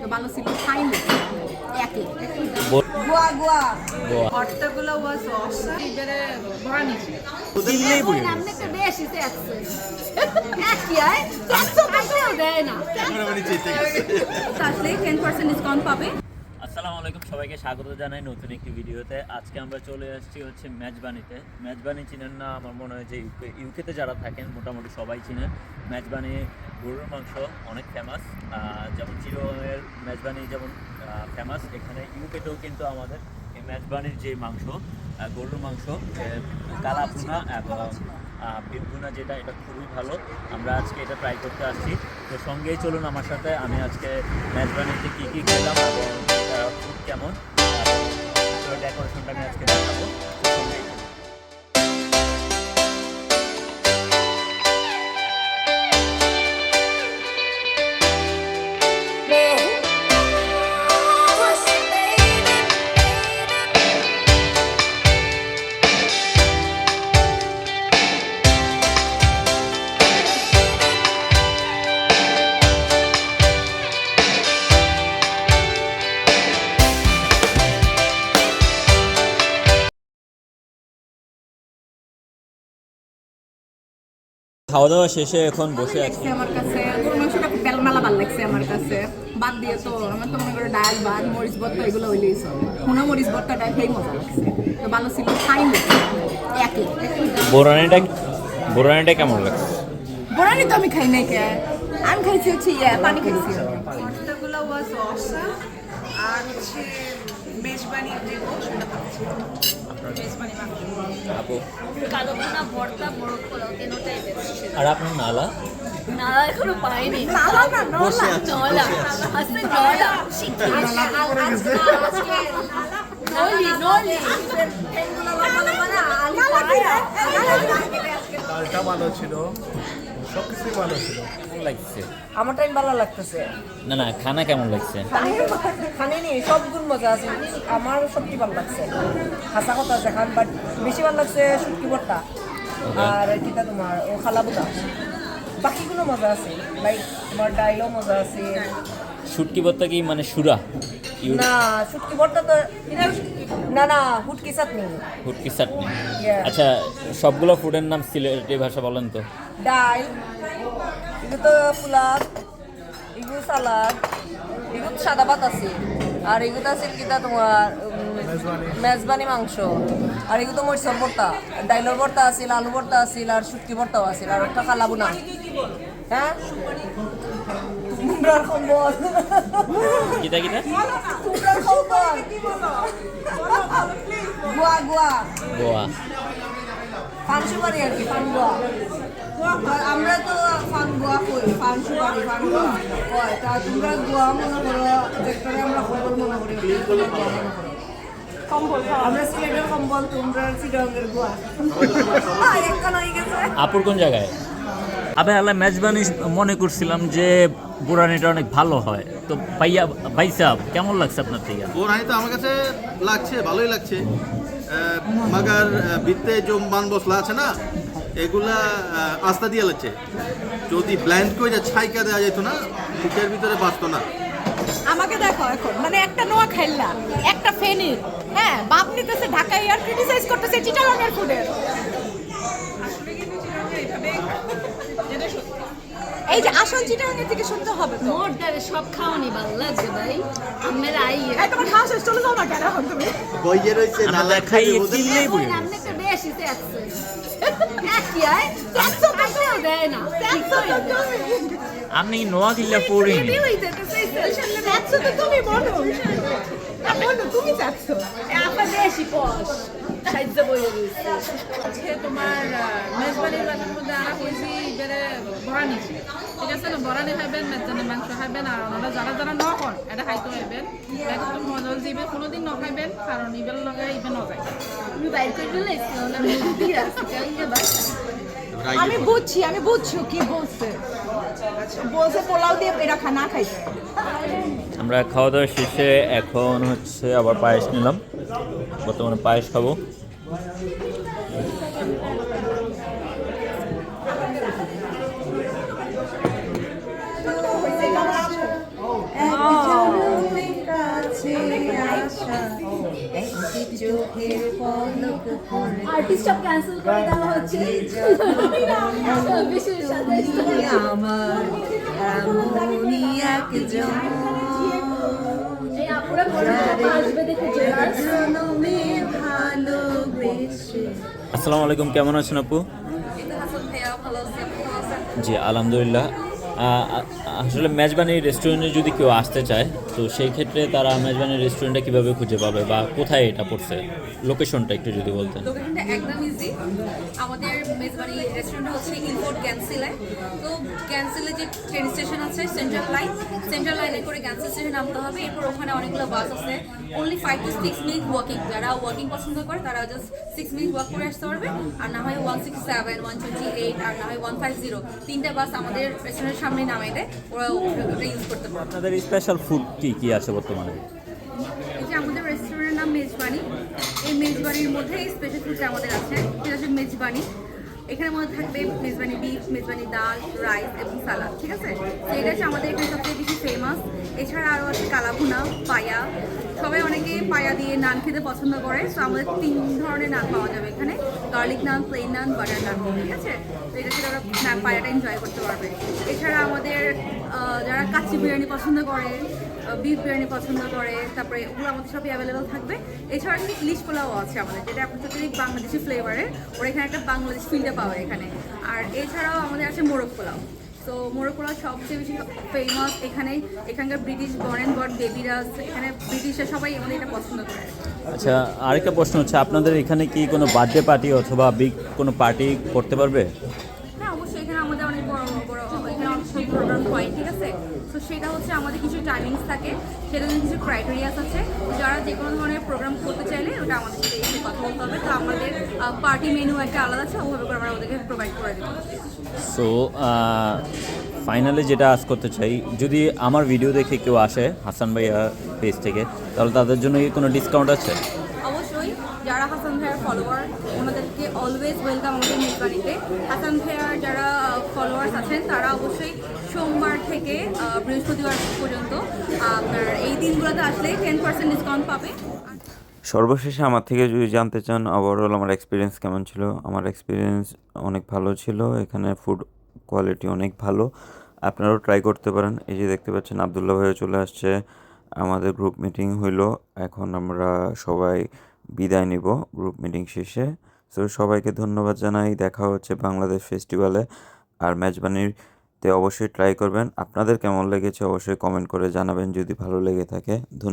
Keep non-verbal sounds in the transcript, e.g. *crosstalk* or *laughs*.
তো ভালো ছিল ফাইন একই। গোয়া গোয়া ভর্তাগুলো ওয়াজ অসা এবারে ভরা নিচে চিনলেই আপনি বেশি একই আয়। চারশো টাকাও দেয় না। আসলে টেন পার্সেন্ট ডিসকাউন্ট পাবে। আসসালামু আলাইকুম সবাইকে স্বাগত জানাই নতুন একটি ভিডিওতে। আজকে আমরা চলে আসছি হচ্ছে মেজবানিতে। মেজবানি চিনেন না, আমার মনে হয় যে ইউকে, ইউকেতে যারা থাকেন, মোটামুটি সবাই চিনেন। মেজবানি গরুর মাংস অনেক ফেমাস যেমন চিরনের মেজবানি যেমন ফেমাস এখানে ইউকেতেও কিন্তু আমাদের এই মেজবানির যে মাংস গরুর মাংস কালাপুনা এবং বিনগুনা যেটা, এটা খুবই ভালো। আমরা আজকে এটা ট্রাই করতে আসছি। তো সঙ্গেই চলুন আমার সাথে। আমি আজকে মেজবানিতে কী কী খেলাম এবং কেমন ডেকোরেশনটা আমি আজকে দেখাবো। খাওয়া দাওয়া শেষে এখন বসে আছি। আমার কাছে। গরু মাংসটা খুব বেলমেলা ভালো লাগছে আমার কাছে। বাদ দিয়ে তো আমার তো মনে করো ডাল ভাত মরিচ ভর্তা এগুলো হইলেই চলে। খুনা মরিচ ভর্তাটা সেই মজা লাগছে। তো ভালো ছিল ফাইন একই। বোরানিটা বোরানিটা কেমন লাগছে? বড়ানি তো আমি খাই নাই কে। আমি খাইছি হচ্ছে ইয়ে পানি খাইছি। ভর্তাগুলো ওয়াজ অসা আর হচ্ছে মেজবানি দেবো সেটা আপু? কালো ভুনা ভর্তা মোরগ পোলাও তিনোটাই বেশি আর আপনার নালা। না এখনও পাইনি নালা। না নলা নলা আসতে নলা। শিখি নলি। নলি ডালটা ভালো ছিল। সব কিছুই ভালো ছিল। কেমন লাগছে? আমার টাইম ভালো লাগতেছে। না না খানা কেমন লাগছে? খানে নি সব গুণ মজা আছে। আমার ভালো লাগছে। হাসা কথা আছে খান বাট বেশি ভালো লাগছে শুটকি ভর্তা আর কিটা তোমার ও খালাবুটা বাকিগুলো মজা আছে। লাইক তোমার ডাইলও মজা আছে। শুটকি ভর্তা কি মানে সুরা? না শুটকি ভর্তা তো না না হুটকি চাটনি। হুটকি চাটনি। আচ্ছা সবগুলো ফুডের নাম সিলেটি ভাষা বলেন তো? ডাল এগুলো তো পোলাপ এগুলো সালাদ এগুলো সাদা ভাত আছে। আর এগুলো আছে কিটা তোমার মেজবানি মাংস। আর এগুলো তো মরিচর ভর্তা ডাইলর ভর্তা আছিল আলু ভর্তা আছিল আর শুটকি ভর্তাও আছিল আর একটা খালাবো না হ্যাঁ? কুমড়ার কম্বল। কিটা কিটা কুমড়ার কম্বল। গোয়া গোয়া। গোয়া। ফান সুপারি আর কি ফান গোয়া আমরা তো ফান গোয়া করি ফান সুপারি ফান গোয়া হয় তা তোমরা গোয়া মনে করো যেটারে আমরা কম্বল করি ওটারে গোয়া করো। আমরা সিলেটের কম্বল তোমরা চিরঙ্গের গোয়া। *laughs* একটা হয়ে গেছে। আপুর কোন জায়গায়? আবে আল্লাহ মেজবানি মনে করছিলাম যে বুরানিটা অনেক ভালো হয়। তো ভাইয়া ভাই সাহেব কেমন লাগছে আপনার থেকে? বোরহানি তো আমার কাছে লাগছে ভালোই লাগছে। মাগার ভিত্তে যে মান মশলা আছে না? এগুলা আস্থা দিয়ে লাগছে যদি ব্ল্যান্ড করে ছাইকা দেওয়া যেত না মুখের ভিতরে বাঁচতো না। আমাকে দেখো এখন মানে একটা নোয়া খেললা একটা ফেনি হ্যাঁ বাপ নিতেছে ঢাকায় আর ক্রিটিসাইজ করতেছে চিটাগাঙ্গের ফুডের এই যে আসল চিটাগাঙ্গের থেকে শুনতে হবে তো। মোর দ্বারে সব খাওয়ানি ভালো লাগছে ভাই। আমের আই এই তোমার খাওয়া শেষ চলে যাও না কেন এখন তুমি? বইয়ে আল্লাহ খাইয়ে চিনলেই বুঝে এখন আপনি একটা বেশি চাচ্ছে আপনি নোয়া কিল্লা পড়িনি। তুমি চাচ্ছ সাহায্য বইয়ে দিচ্ছে আজকে তোমার মেজবানির বাসার মধ্যে আনা হয়েছি এবারে ভরা নিচে। ঠিক আছে না? বরানি খাইবেন মেজবানি মাংস খাইবেন আর ওনারা যারা যারা ন এটা খাইতে হইবেন। একদম মজল দিবে কোনোদিন ন খাইবেন কারণ ইবেল লগে ইবে ন যায়। তুমি বাইর করে দিলে *laughs* আমি বুঝছি আমি বুঝছি কি বলছে। বলছে পোলাও দিয়ে এটা খানা খাই আমরা খাওয়া দাওয়া শেষে এখন হচ্ছে আবার পায়েস নিলাম। বর্তমানে পায়েস খাব। আচ্ছা। চোখের পলক আর্টিস্ট সব ক্যান্সেল করে দেওয়া হচ্ছে। বিশেষ সাথে আমার এমনই একজন। আপুরা আসবে দেখে জেলাস জনমে ভালোবেসে আসসালামু আলাইকুম কেমন আছেন? আপু জি আলহামদুলিল্লাহ। আসলে মেজবানি রেস্টুরেন্টে যদি কেউ আসতে চায়, তো সেই ক্ষেত্রে তারা মেজবানি রেস্টুরেন্টটা কীভাবে খুঁজে পাবে বা কোথায় এটা পড়ছে? লোকেশনটা একটু যদি বলতেন। লোকেশনটা একদম ইজি আমাদের মেজবানি রেস্টুরেন্ট হচ্ছে ইনফোর্ট ক্যান্সিলে তো ক্যান্সিলে যে ট্রেন স্টেশন আছে সেন্ট্রাল লাইন সেন্ট্রাল লাইনে করে ক্যান্সেল স্টেশন নামতে হবে। এরপর ওখানে অনেকগুলো বাস আছে। Only five to six minute walking যারা ওয়াকিং পছন্দ করে, তারা জাস্ট সিক্স মিনিট ওয়াক করে আসতে পারবে। আর না হয় one six seven one twenty eight আর না হয় ওয়ান ফাইভ জিরো তিনটা বাস আমাদের রেস্টুরেন্টের সামনে নামাই দেয়। ওরা ওটা ইউজ করতে পারবে আপনাদের স্পেশাল ফুড কি কি আছে বর্তমানে? এই যে আমাদের রেস্টুরেন্টের নাম মেজবানি এই মেজবানির মধ্যে স্পেশাল ফুডটা আমাদের আছে। সেটা হচ্ছে মেজবানি এখানের মধ্যে থাকবে মেজবানি বিফ মেজবানি ডাল রাইস এবং সালাদ ঠিক আছে? তো এটা হচ্ছে আমাদের এখানে সবচেয়ে বেশি ফেমাস এছাড়া আরও আছে কালাভুনা, পায়া। সবাই অনেকে পায়া দিয়ে নান খেতে পছন্দ করে, তো আমাদের তিন ধরনের নান পাওয়া যাবে এখানে। Garlic naan plain naan butter naan, ঠিক আছে? তো এটা থেকে ওরা পায়াটা এনজয় করতে পারবে। এছাড়া আমাদের যারা কাচ্চি বিরিয়ানি পছন্দ করে বিফ বিরিয়ানি পছন্দ করে, তারপরে ওগুলো আমাদের সবই অ্যাভেলেবেল থাকবে। এছাড়া একটা ইলিশ পোলাও আছে আমাদের, যেটা আপনার সাথে বাংলাদেশি ফ্লেভারের ওরা এখানে একটা বাংলাদেশ ফিলটা পাওয়া এখানে। আর এছাড়াও আমাদের আছে মোরগ পোলাও। তো মোরগ পোলাও সবচেয়ে বেশি ফেমাস এখানে। এখানকার ব্রিটিশ বর্ন অ্যান্ড বর্ন এখানে ব্রিটিশরা সবাই আমাদের এটা পছন্দ করে। আচ্ছা আরেকটা প্রশ্ন হচ্ছে, আপনাদের এখানে কি কোনো বার্থডে পার্টি অথবা বিগ কোনো পার্টি করতে পারবে হ্যাঁ অবশ্যই এখানে আমাদের অনেক বড় বড় এখানে অনেক প্রোগ্রাম হয় ঠিক আছে তো সেটা হচ্ছে আমাদের কিছু টাইমিংস থাকে সেটা জন্য কিছু ক্রাইটেরিয়াস আছে। যারা যে কোনো ধরনের প্রোগ্রাম করতে চাইলে ওটা আমাদের সাথে এসে কথা বলতে হবে। তো আমাদের পার্টি মেনু একটা আলাদা আছে ওভাবে করে আমরা ওদেরকে প্রোভাইড করে দেবো। সো ফাইনালি যেটা আজ করতে চাই যদি আমার ভিডিও দেখে কেউ আসে হাসান ভাইয়া পেজ থেকে তাহলে তাদের জন্য কি কোনো ডিসকাউন্ট আছে? অবশ্যই যারা হাসান ভাইয়ার ফলোয়ার ওনাদেরকে অলওয়েজ ওয়েলকাম আমাদের মেজবানিতে। হাসান ভাইয়ার যারা ফলোয়ার্স আছেন তারা অবশ্যই সোমবার থেকে বৃহস্পতিবার পর্যন্ত, আপনার এই দিনগুলোতে আসলে টেন পার্সেন্ট ডিসকাউন্ট পাবে। সর্বশেষে আমার থেকে যদি জানতে চান ওভারঅল আমার এক্সপিরিয়েন্স কেমন ছিল? আমার এক্সপিরিয়েন্স অনেক ভালো ছিল, এখানে ফুড কোয়ালিটি অনেক ভালো। আপনারাও ট্রাই করতে পারেন। এই যে দেখতে পাচ্ছেন, আবদুল্লাহ ভাইও চলে আসছে। আমাদের গ্রুপ মিটিং হইল। এখন আমরা সবাই বিদায় নিব গ্রুপ মিটিং শেষে। সো সবাইকে ধন্যবাদ জানাই। দেখা হচ্ছে বাংলাদেশ ফেস্টিভ্যালে আর মেজবানিতে অবশ্যই ট্রাই করবেন। আপনাদের কেমন লেগেছে অবশ্যই কমেন্ট করে জানাবেন। যদি ভালো লেগে থাকে, ধন্যবাদ।